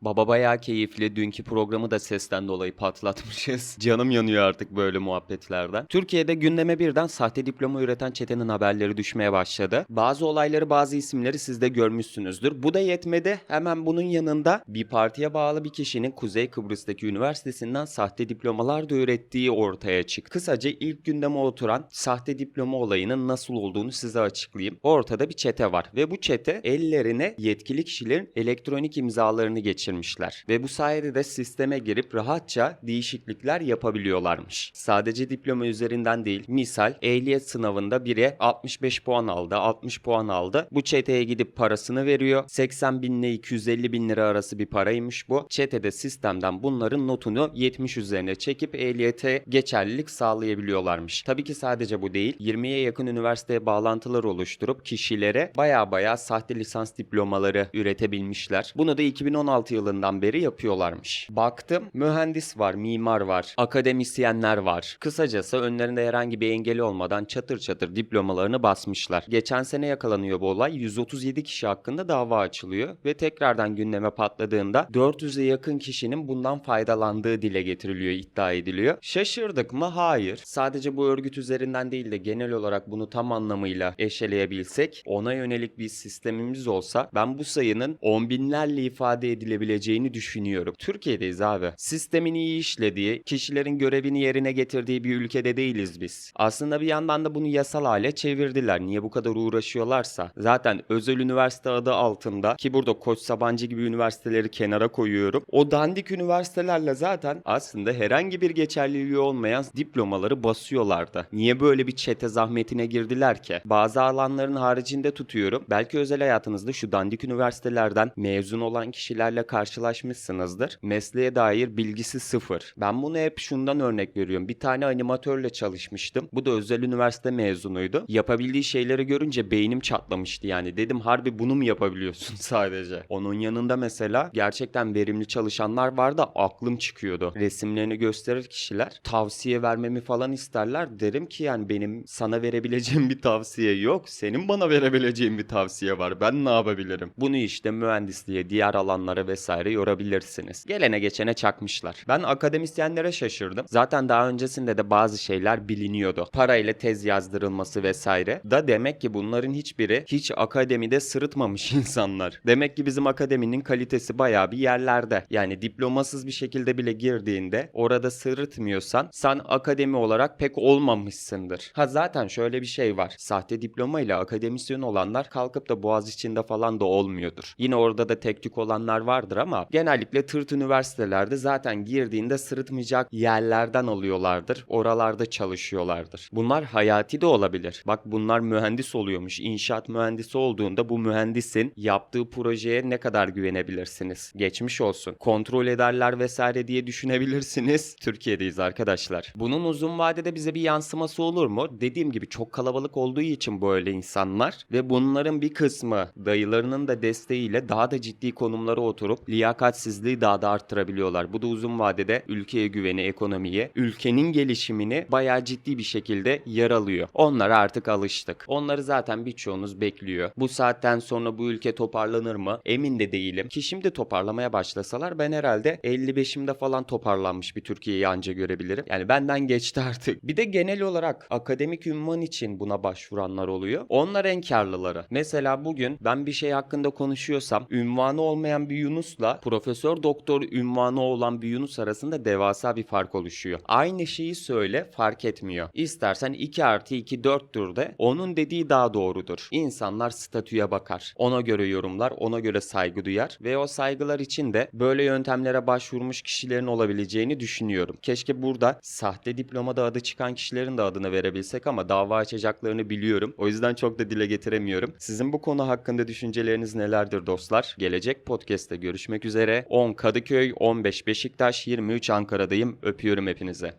Baba bayağı keyifli. Dünkü programı da sesten dolayı patlatmışız. Canım yanıyor artık böyle muhabbetlerden. Türkiye'de gündeme birden sahte diploma üreten çetenin haberleri düşmeye başladı. Bazı olayları, bazı isimleri siz de görmüşsünüzdür. Bu da yetmedi. Hemen bunun yanında bir partiye bağlı bir kişinin Kuzey Kıbrıs'taki üniversitesinden sahte diplomalar da ürettiği ortaya çıktı. Kısaca ilk gündeme oturan sahte diploma olayının nasıl olduğunu size açıklayayım. Ortada bir çete var ve bu çete ellerine yetkili kişilerin elektronik imzalarını geçirmişler. Ve bu sayede de sisteme girip rahatça değişiklikler yapabiliyorlarmış. Sadece diploma üzerinden değil. Misal ehliyet sınavında biri 65 puan aldı, 60 puan aldı. Bu çeteye gidip parasını veriyor. 80 bin ile 250 bin lira arası bir paraymış bu. Çetede sistemden bunların notunu 70 üzerine çekip ehliyete geçerlilik sağlayabiliyorlarmış. Tabii ki sadece bu değil. 20'ye yakın üniversiteye bağlantılar oluşturup kişilere baya baya sahte lisans diplomaları üretebilmişler. Bunu da 2016 yılından beri yapıyorlarmış. Baktım mühendis var, mimar var, akademisyenler var. Kısacası önlerinde herhangi bir engeli olmadan çatır çatır diplomalarını basmışlar. Geçen sene yakalanıyor bu olay. 137 kişi hakkında dava açılıyor ve tekrardan gündeme patladığında 400'e yakın kişinin bundan faydalandığı dile getiriliyor, iddia ediliyor. Şaşırdık mı? Hayır. Sadece bu örgüt üzerinden değil de genel olarak bunu tam anlamıyla eşeleyebilsek, ona yönelik bir sistemimiz olsa ben bu sayının on binlerle ifade edilebileceğini düşünüyorum. Türkiye'deyiz abi. Sistemin iyi işlediği, kişilerin görevini yerine getirdiği bir ülkede değiliz biz. Aslında bir yandan da bunu yasal hale çevirdiler. Niye bu kadar uğraşıyorlarsa. Zaten özel üniversite adı altında ki burada Koç Sabancı gibi üniversiteleri kenara koyuyorum. O dandik üniversitelerle zaten aslında herhangi bir geçerliliği olmayan diplomaları basıyorlardı. Niye böyle bir çete zahmetine girdiler ki? Bazı alanların haricinde tutuyorum. Belki özel hayatınızda şu dandik üniversitelerden mezun olan kişilerle karşılaşmışsınızdır. Mesleğe dair bilgisi sıfır. Ben bunu hep şundan örnek veriyorum. Bir tane animatörle çalışmıştım. Bu da özel üniversite mezunuydu. Yapabildiği şeyleri görünce beynim çatlamıştı yani. Dedim harbi bunu mu yapabiliyorsun sadece? Onun yanında mesela gerçekten verimli çalışanlar vardı. Aklım çıkıyordu. Resimlerini gösterir kişiler. Tavsiye vermemi falan isterler. Derim ki yani benim sana verebileceğim bir tavsiye yok. Senin bana verebileceğin bir tavsiye var. Ben ne yapabilirim? Bunu işte mühendisliğe, diğer alanlara vesaire yorabilirsiniz. Gelene geçene çakmışlar. Ben akademisyenlere şaşırdım. Zaten daha öncesinde de bazı şeyler biliniyordu. Parayla tez yazdırılması vesaire. Da demek ki bunların hiçbiri hiç akademide sırıtmamış insanlar. Demek ki bizim akademinin kalitesi bayağı bir yerlerde. Yani diplomasız bir şekilde bile girdiğinde orada sırıtmıyorsan sen akademi olarak pek olmamışsındır. Ha zaten şöyle bir şey var. Sahte diploma ile akademisyen olanlar kalkıp da boğaz içinde falan da olmuyordur. Yine orada da tek tük olanlar vardır ama genellikle tırt üniversitelerde zaten girdiğinde sırıtmayacak yerlerden alıyorlardır. Oralarda çalışıyorlardır. Bunlar hayati de olabilir. Bak bunlar mühendis oluyormuş. İnşaat mühendisi olduğunda bu mühendisin yaptığı projeye ne kadar güvenebilirsiniz? Geçmiş olsun. Kontrol ederler vesaire diye düşünebilirsiniz. Türkiye'deyiz arkadaşlar. Bunun uzun vadede bize bir yansıması olur mu? Dediğim gibi çok kalabalık olduğu için böyle insanlar ve bunların bir kısmı dayılarının da desteğiyle daha da ciddi konumlara oturup liyakatsizliği daha da arttırabiliyorlar. Bu da uzun vadede ülkeye güveni, ekonomiye, ülkenin gelişimini bayağı ciddi bir şekilde yaralıyor. Onlara artık alıştık. Onları zaten birçoğunuz bekliyor. Bu saatten sonra bu ülke toparlanır mı? Emin de değilim. Ki şimdi toparlamaya başlasalar ben herhalde 55'imde falan toparlanmış bir Türkiye'yi anca görebilirim. Yani benden geçti artık. Bir de genel olarak akademik ünvan için buna başvuranlar oluyor. Onlar en karlıları. Mesela bugün ben bir şey hakkında konuşuyorsam ünvanı olmayan bir Yunus'la profesör doktor ünvanı olan bir Yunus arasında devasa bir fark oluşuyor. Aynı şeyi söyle fark etmiyor. İstersen 2 artı 2 4'tür de onun dediği daha doğrudur. İnsanlar statüye bakar. Ona göre yorumlar, ona göre saygı duyar ve o saygılar için de böyle yöntemlere başvurmuş kişilerin olabileceğini düşünüyorum. Keşke burada sahte diplomada adı çıkan kişilerin de adını verebilsek ama dava açacaklarını biliyorum. O yüzden çok da dile getiremiyorum. Sizin bu konu hakkında düşünceleriniz nelerdir dostlar? Gelecek podcast'te görüşmek üzere. 10 Kadıköy, 15 Beşiktaş, 23 Ankara'dayım. Öpüyorum hepinize.